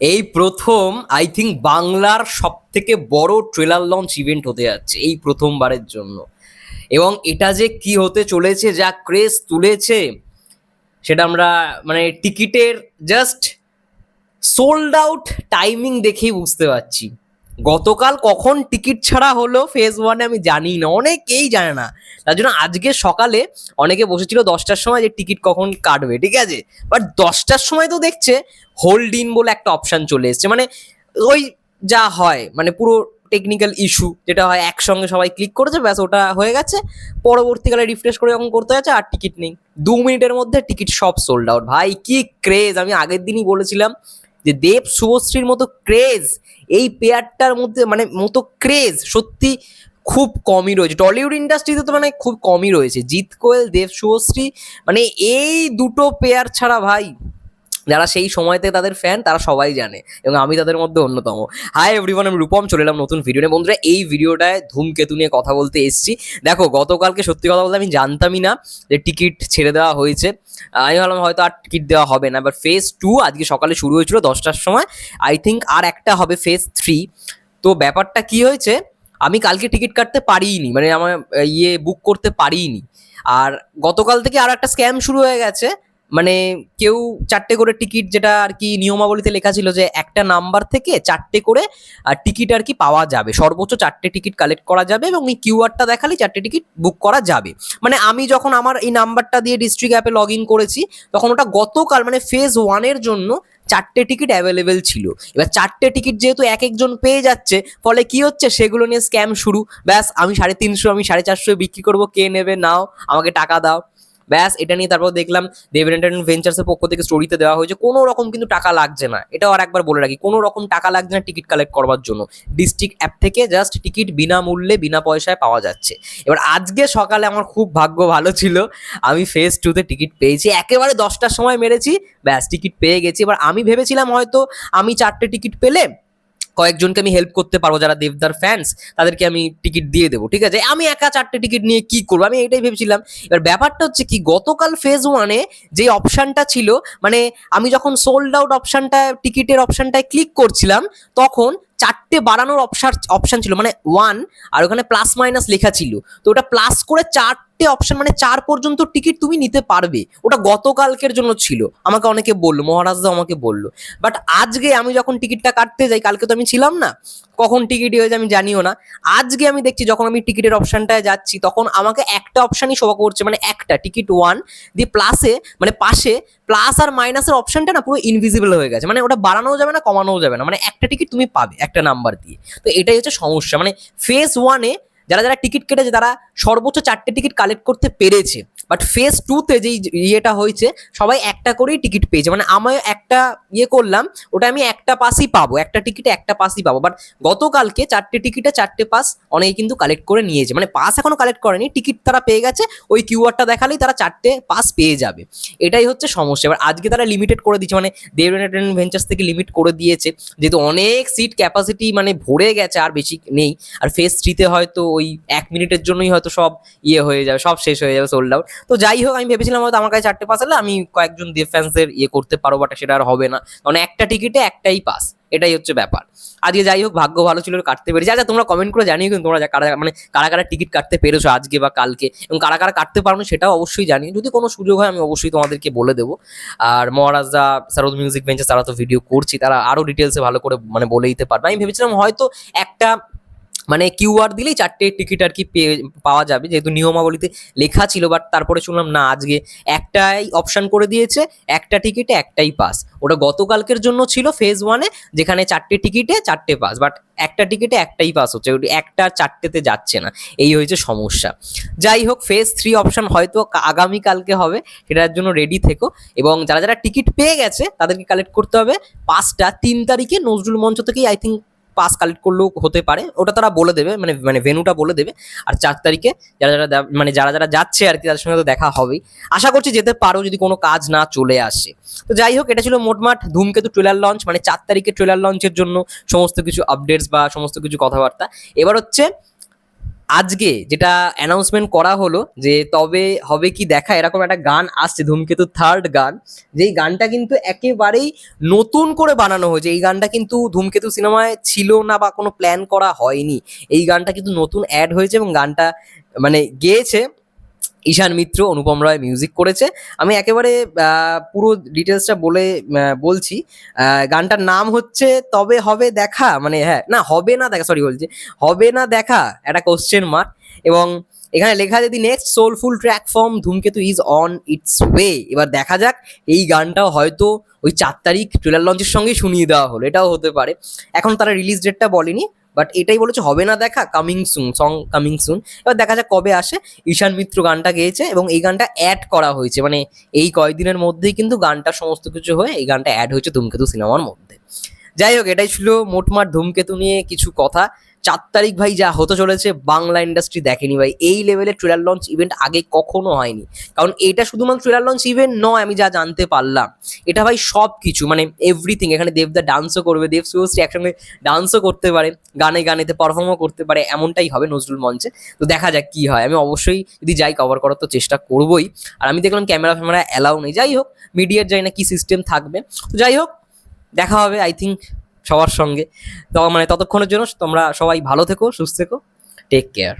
এই প্রথম I think বাংলার সব থেকে বড় ট্রেলার লঞ্চ ইভেন্ট হতে যাচ্ছে এই প্রথমবারের জন্য। এবং এটা যে কি হতে চলেছে, যা ক্রেজ তুলেছে, সেটা আমরা মানে টিকিটের জাস্ট সোল্ড আউট টাইমিং দেখেই বুঝতে পারছি। গতকাল কখন টিকিট ছাড়া হলো ফেজ ওয়ানে আমি জানি না, অনেকেই জানে না। তার জন্য আজকে সকালে অনেকে বসেছিল দশটার সময় যে টিকিট কখন কাটবে, ঠিক আছে? বাট দশটার সময় তো দেখছে হোল্ড ইন বলে একটা অপশান চলে এসছে। মানে ওই যা হয় মানে পুরো টেকনিক্যাল ইস্যু যেটা হয়, একসঙ্গে সবাই ক্লিক করেছে, ব্যাস ওটা হয়ে গেছে। পরবর্তীকালে রিফ্রেশ করে যখন করতে যাচ্ছে, আর টিকিট নেই। দু মিনিটের মধ্যে টিকিট সব সোল্ড আউট ভাই, কি ক্রেজ আমি আগের দিনই বলেছিলাম যে দেব শুভশ্রীর মতো ক্রেজ এই পেয়ারটার মধ্যে মানে মতো ক্রেজ সত্যি খুব কমই রয়েছে। টলিউড ইন্ডাস্ট্রিতে তো মানে খুব কমই রয়েছে। জিৎ কোয়েল, দেব শুভশ্রী মানে এই দুটো পেয়ার ছাড়া ভাই যারা সেই সময়তে তাদের ফ্যান তারা সবাই জানে এবং আমি তাদের মধ্যে অন্যতম। হাই এভরিওয়ান আমি রূপম, চলে এলাম নতুন ভিডিও নিয়ে। বন্ধুরা, এই ভিডিওটায় ধূমকেতু নিয়ে কথা বলতে এসেছি। দেখো, গতকালকে সত্যি কথা বলতে আমি জানতামই না যে টিকিট ছেড়ে দেওয়া হয়েছে। আমি ভাবলাম হয়তো আর টিকিট দেওয়া হবে না এবার ফেজ টু আজকে সকালে শুরু হয়েছিল দশটার সময়। আই থিঙ্ক আর একটা হবে ফেজ থ্রি তো ব্যাপারটা কি হয়েছে? আমি কালকে টিকিট কাটতে পারিনি মানে আমার ইয়ে বুক করতে পারিনি। আর গতকাল থেকে আর একটা স্ক্যাম শুরু হয়ে গেছে। মানে কেউ চারটে করে টিকিট যেটা আর কি নিয়মাবলীতে লেখা ছিল যে একটা নাম্বার থেকে চারটে করে টিকিট আর কি পাওয়া যাবে। সর্বোচ্চ চারটে টিকিট কালেক্ট করা যাবে এবং এই কিউআরটা দেখালে চারটে টিকিট বুক করা যাবে। মানে আমি যখন আমার এই নাম্বারটা দিয়ে ডিস্ট্রিক্ট অ্যাপে লগ ইন করেছি, তখন ওটা গতকাল মানে ফেজ ওয়ানের জন্য চারটে টিকিট অ্যাভেলেবেল ছিল। এবার চারটে টিকিট যেহেতু এক একজন পেয়ে যাচ্ছে, ফলে কি হচ্ছে? সেগুলো নিয়ে স্ক্যাম শুরু। ব্যাস, আমি সাড়ে তিনশো, আমি সাড়ে চারশো বিক্রি করব। কে নেবে? নাও, আমাকে টাকা দাও। ব্যাস, এটা নিয়ে তারপর দেখলাম দেবেন এন্টারটেনমেন্ট ভেঞ্চার্সের পক্ষ থেকে স্টোরিতে দেওয়া হয়েছে, কোনো রকম কিন্তু টাকা লাগছে না। এটাও আর একবার বলে রাখি, কোনো রকম টাকা লাগছে না টিকিট কালেক্ট করবার জন্য। ডিস্ট্রিক্ট অ্যাপ থেকে জাস্ট টিকিট বিনামূল্যে, বিনা পয়সায় পাওয়া যাচ্ছে। এবার আজকে সকালে আমার খুব ভাগ্য ভালো ছিল, আমি ফেজ টুতে টিকিট পেয়েছি, একেবারে দশটার সময় মেরেছি, ব্যাস টিকিট পেয়ে গেছি। এবার আমি ভেবেছিলাম হয়তো আমি চারটে টিকিট পেলে কয়েকজনকে আমি হেল্প করতে পারব, যারা দেবদার ফ্যান্স তাদেরকে আমি টিকিট দিয়ে দেবো, ঠিক আছে? আমি একা চারটে টিকিট নিয়ে কি করব? আমি এটাই ভেবেছিলাম। এবার ব্যাপারটা হচ্ছে কি, গতকাল ফেজ ওয়ানে যে অপশানটা ছিল মানে আমি যখন সোল্ড আউট অপশানটা টিকিটের অপশানটায় ক্লিক করছিলাম, তখন চারটে বাড়ানোর অপশান অপশান ছিল মানে ওয়ান আর ওখানে প্লাস মাইনাস লেখা ছিল। তো ওটা প্লাস করে চারটে অপশান মানে চার পর্যন্ত টিকিট তুমি নিতে পারবে। ওটা গতকালকের জন্য ছিল। আমাকে অনেকে বলল মহারাজদা আমাকে বলল। বাট আজকে আমি যখন টিকিটটা কাটতে যাই, কালকে তো আমি ছিলাম না। কখন টিকিট হয়েছে আমি জানিও না। আজকে আমি দেখছি, যখন আমি টিকিটের অপশানটায় যাচ্ছি, তখন আমাকে একটা অপশানই শোভা করছে মানে একটা টিকিট ওয়ান দিয়ে প্লাসে মানে পাশে প্লাস আর মাইনাসের অপশানটা না পুরো ইনভিজিবল হয়ে গেছে। মানে ওটা বাড়ানোও যাবে না, কমানোও যাবে না। মানে একটা টিকিট তুমি পাবে, একটা নাম্বার। দিয়ে। তো এটাই হচ্ছে সমস্যা। মানে ফেজ ওয়ানে যারা যারা টিকিট কেটেছে, তারা সর্বোচ্চ চারটে টিকিট কালেক্ট করতে পেরেছে। বাট ফেজ টুতে যেই ইয়েটা হয়েছে, সবাই একটা করেই টিকিট পেয়েছে। মানে আমি একটা ইয়ে করলাম, ওটা আমি একটা পাসই পাবো। একটা টিকিটে একটা পাসই পাবো। বাট গতকালকে চারটে টিকিটে চারটে পাস অনেকে কিন্তু কালেক্ট করে নিয়েছে। মানে পাস এখনও কালেক্ট করেনি টিকিট তারা পেয়ে গেছে, ওই কিউআরটা দেখালেই তারা চারটে পাস পেয়ে যাবে। এটাই হচ্ছে সমস্যা। এবার আজকে তারা লিমিটেড করে দিচ্ছে মানে দেব এন্টারটেনমেন্ট ভেঞ্চার্স থেকে লিমিট করে দিয়েছে। যেহেতু অনেক সিট ক্যাপাসিটি মানে ভরে গেছে, আর বেশি নেই। আর ফেজ থ্রিতে হয়তো ওই এক মিনিটের জন্যই হয়তো সব ইয়ে হয়ে যাবে, সব শেষ হয়ে যাবে সোল্ড আউট তো যাই হোক, আমি ভেবেছিলাম হয়তো আমার কাছে চারটে পাস হলে আমি কয়েকজন দেব ফ্যান্সদের ইয়ে করতে পারব বাট সেটা আর হবে না। কারণ একটা টিকিটে একটাই পাস এটাই হচ্ছে ব্যাপার। আজকে যাই হোক, ভাগ্য ভালো ছিল, কাটতে পেরেছি। আচ্ছা তোমরা কমেন্ট করে জানিও কিন্তু তোমরা কারা মানে কারা কারা টিকিট কাটতে পেরেছ আজকে বা কালকে, এবং কারা কারা কাটতে পারো সেটাও অবশ্যই জানিও। যদি কোনো সুযোগ হয়, আমি অবশ্যই তোমাদেরকে বলে দেবো। আর মহারাজা সারদ মিউজিক বেঞ্চে তারা তো ভিডিও করছি, তারা আরও ডিটেলসে ভালো করে মানে বলে দিতে পারবে। আমি ভেবেছিলাম হয়তো একটা মানে কিউআর দিলেই চারটে টিকিট আর কি পেয়ে পাওয়া যাবে। যেহেতু নিয়মাবলীতে লেখা ছিল বাট তারপরে শুনলাম, না, আজকে একটাই অপশান করে দিয়েছে, একটা টিকিটে একটাই পাস ওটা গতকালকের জন্য ছিল ফেজ ওয়ানে যেখানে চারটে টিকিটে চারটে পাস বাট একটা টিকিটে একটাই পাস হচ্ছে। একটা চারটেতে যাচ্ছে না। এই হয়েছে সমস্যা। যাই হোক ফেজ থ্রি অপশান হয়তো আগামীকালকে হবে, সেটার জন্য রেডি থেকো। এবং যারা যারা টিকিট পেয়ে গেছে, তাদেরকে কালেক্ট করতে হবে। পাঁচটা, তিন তারিখে নজরুল মঞ্চ থেকেই আই থিঙ্ক পাস কালেক্ট করলেও হতে পারে। ওটা তারা বলে দেবে মানে মানে ভেনুটা বলে দেবে। আর চার তারিখে যারা যারা মানে যারা যারা যাচ্ছে আর কি, তাদের সঙ্গে তো দেখা হবেই। আশা করছি যেতে পারো যদি কোনো কাজ না চলে আসে। তো যাই হোক, এটা ছিল মোটমাট ধূমকেতু ট্রেলার লঞ্চ মানে চার তারিখে ট্রেলার লঞ্চের জন্য সমস্ত কিছু আপডেটস বা সমস্ত কিছু কথাবার্তা। এবার হচ্ছে আজকে যেটা অ্যানাউন্সমেন্ট করা হলো যে তবে হবে কি দেখা, এরকম একটা গান আসছে, ধূমকেতু থার্ড গান। যেই গানটা কিন্তু একেবারেই নতুন করে বানানো হয়েছে। এই গানটা কিন্তু ধূমকেতু সিনেমায় ছিল না বা কোনো প্ল্যান করা হয়নি। এই গানটা কিন্তু নতুন অ্যাড হয়েছে এবং গানটা মানে গেয়েছে। ঈশান মিত্র, অনুপম রায় মিউজিক করেছে। আমি একেবারে পুরো ডিটেলসটা বলে বলছি। গানটার নাম হচ্ছে তবে হবে দেখা মানে হ্যাঁ না, হবে না দেখা সরি বলছি। হবে না দেখা, একটা কোশ্চেন মার্ক এবং এখানে লেখা যদি next soulful track from Dhumketu is on its way এবার দেখা যাক, এই গানটাও হয়তো ওই চার তারিখ ট্রেলার লঞ্চের সঙ্গেই শুনিয়ে দেওয়া হলো। এটাও হতে পারে। এখন তারা রিলিজ ডেটটা বলেনি। বাট এটাই বলেছে, হবে না দেখা coming soon song coming soon এবার দেখা যাক কবে আসে। ঈশান মিত্র গানটা গেয়েছে এবং এই গানটা অ্যাড করা হয়েছে। মানে এই কয়েকদিনের মধ্যেই কিন্তু গানটা সমস্ত কিছু হয়ে এই গানটা অ্যাড হয়েছে ধূমকেতু সিনেমার মধ্যে। যাই হোক, এটাই ছিল মোটমাট ধূমকেতু নিয়ে কিছু কথা। চার তারিখ ভাই যা হতে চলেছে, বাংলা ইন্ডাস্ট্রি দেখেনি ভাই। এই লেভেলের ট্রেলার লঞ্চ ইভেন্ট আগে কখনো হয়নি। কারণ এটা শুধুমাত্র ট্রেলার লঞ্চ ইভেন্ট নয়, আমি যা জানতে পারলাম। এটা ভাই সব কিছু মানে এভরিথিং এখানে দেবদা ডান্সও করবে, দেব সুশ্রী একসঙ্গে ডান্সও করতে পারে, গানে গানেতে পারফর্মও করতে পারে, এমনটাই হবে নজরুল মঞ্চে। তো দেখা যাক কি হয়। আমি অবশ্যই যদি যাই কভার করার তো চেষ্টা করবোই। আর আমি দেখলাম ক্যামেরা ফ্যামেরা অ্যালাউ নেই। যাই হোক মিডিয়ার যাই না কি সিস্টেম থাকবে। তো যাই হোক দেখা হবে আই থিঙ্ক সবার সঙ্গে। তো মানে ততক্ষণের জন্য তোমরা সবাই ভালো থেকো, সুস্থ থেকো। Take care